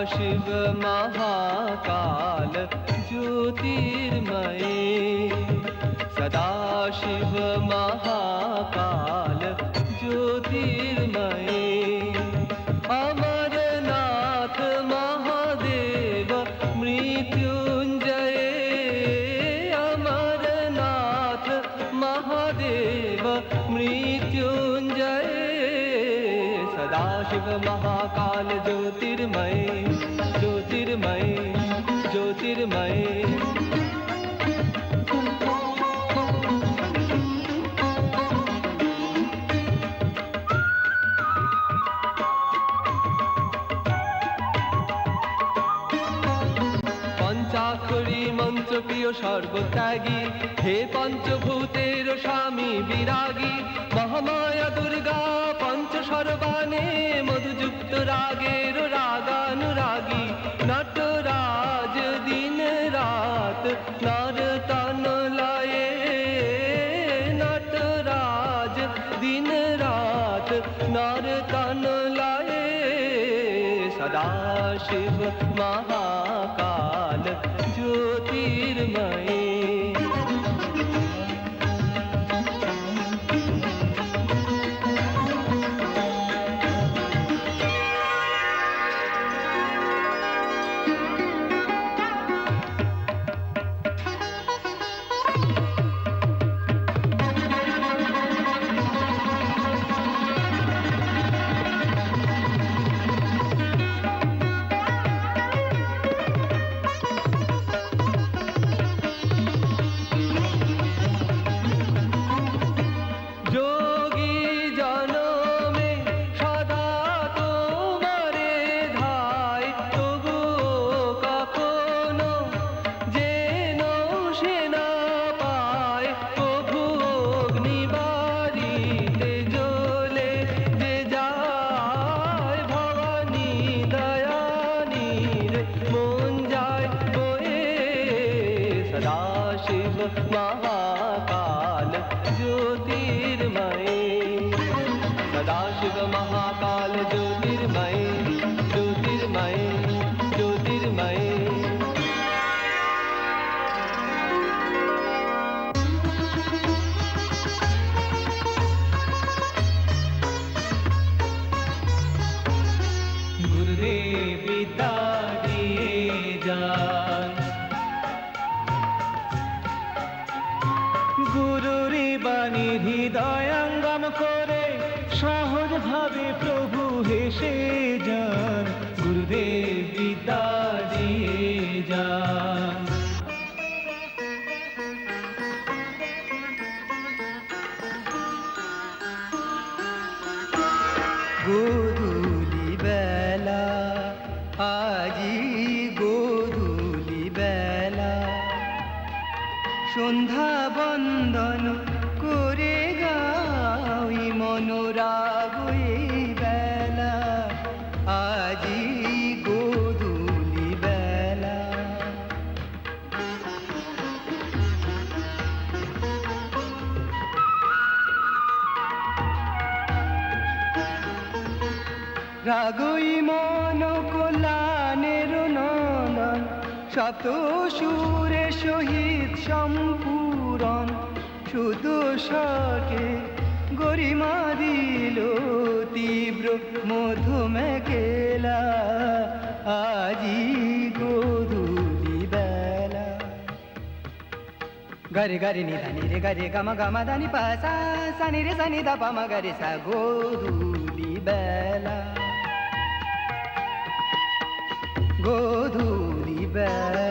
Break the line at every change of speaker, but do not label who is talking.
सदाशिव महाकाल ज्योतिर्मये। सदाशिव महाकाल ज्योतिर्मये सदाशिव महाकाल ज्योतिर्मय ज्योतिर्मय ज्योतिर्मय পঞ্চাক্ষরী মন্ত্রপ্রিয় সর্বত্যাগী হে পঞ্চভূতের স্বামী বিরাগী মহামায়া দুর্গা পঞ্চ সর্বাণে মধুযুক্ত রাগের রাগানুরাগী নটরাজ দিন রাত নরতন লয়ে নটরাজ দিন রাত নরতন লয়ে सदाशिव महाकाल ज्योतिर्मये महाकाल ज्योतिर्मये सदाशिव
বাণী হৃদয়ঙ্গম করে সহজ ভাবে প্রভু হেসে যান, গুরুদেব বিদ্যা দিয়ে যান।
গোধূলি বেলা, আজি গোধূলি বেলা। সন্ধ্যা বন্দন রাগই মন কল্যাণের নন্দন সপ্ত সুরে সহিত সম্পূরণ। শুধু সকে গরিমা দিল, তীব্র মধুমেকেলা আজি গোধূলি বেলা। গরে গরে নি ধানি রে গরে গম গম ধানি পা সা সা রে সা নি দা পা ম গরে সা গোধূলি বেলা। গোধূলি বেলা